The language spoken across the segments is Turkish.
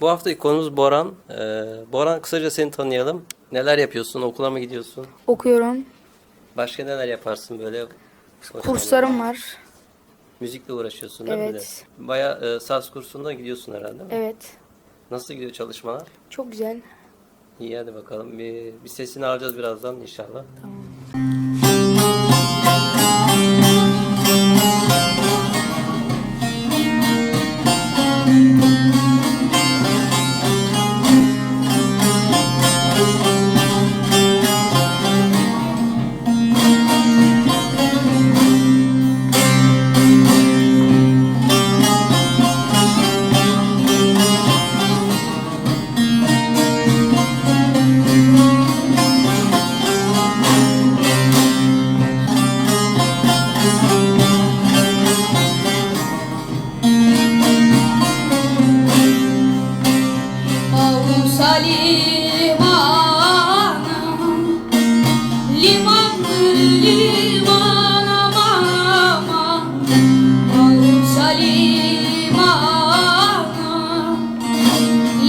Bu haftaki konumuz Boran. Ee, Boran kısaca seni tanıyalım. Neler yapıyorsun? Okula mı gidiyorsun? Okuyorum. Başka neler yaparsın böyle? Kurslarım var. Müzikle uğraşıyorsun değil mi? Evet. de? Bayağı e, saz kursunda gidiyorsun herhalde değil mi? Evet. Nasıl gidiyor çalışmalar? Çok güzel. İyi hadi bakalım. Bir, bir sesini alacağız birazdan inşallah. Ağustos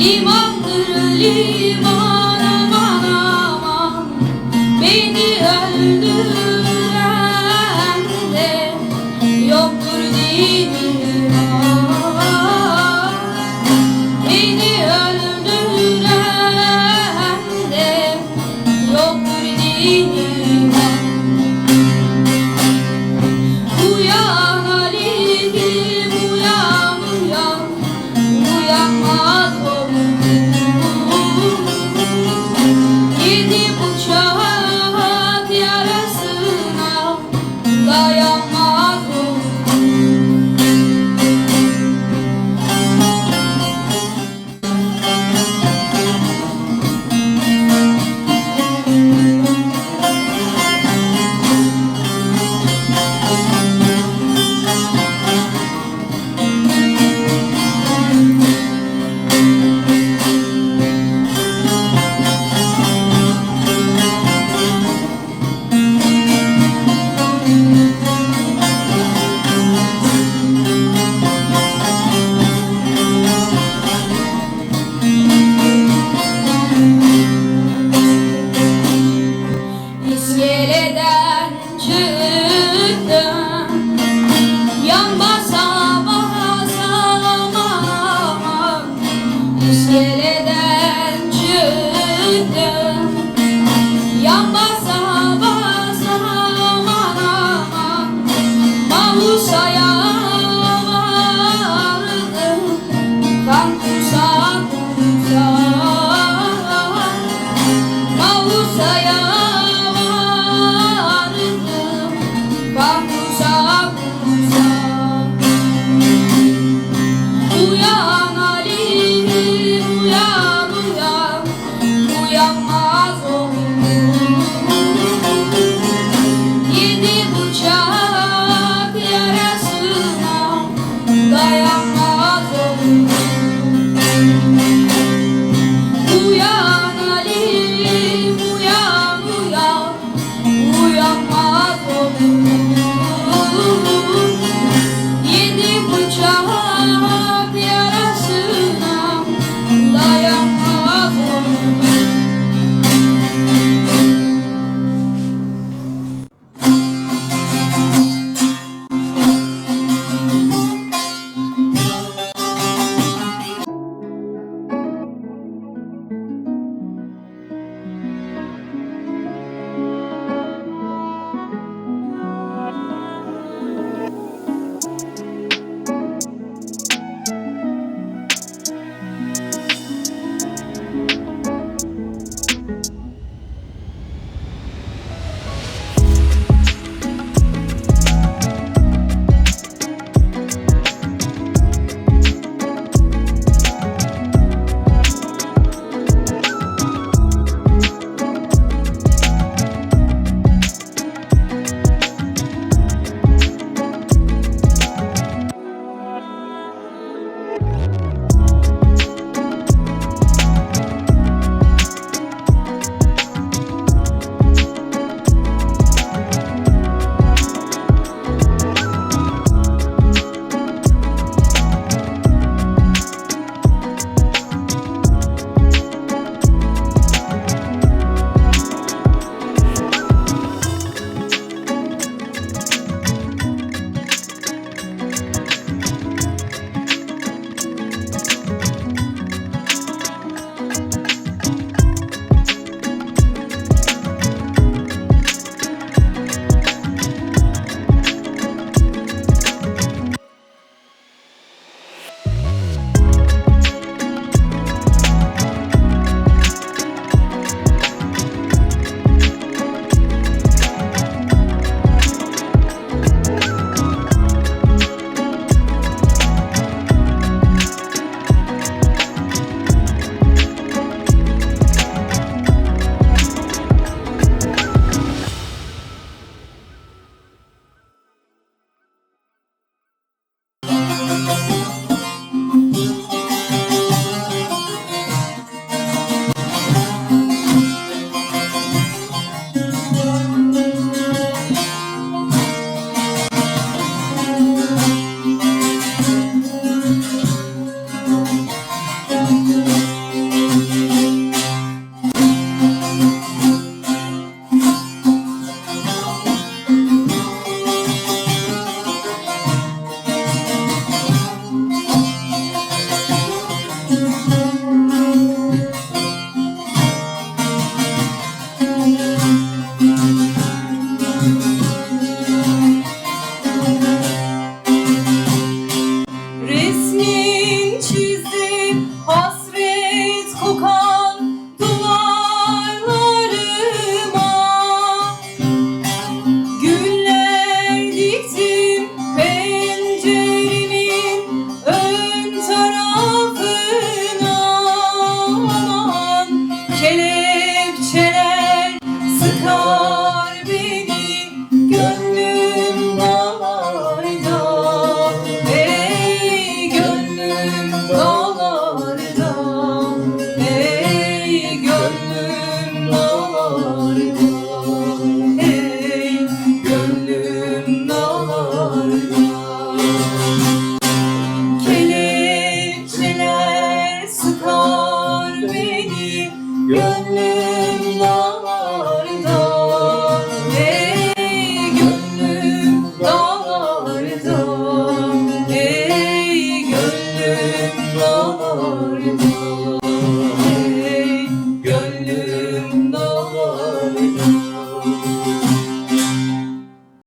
E morre. 来呀。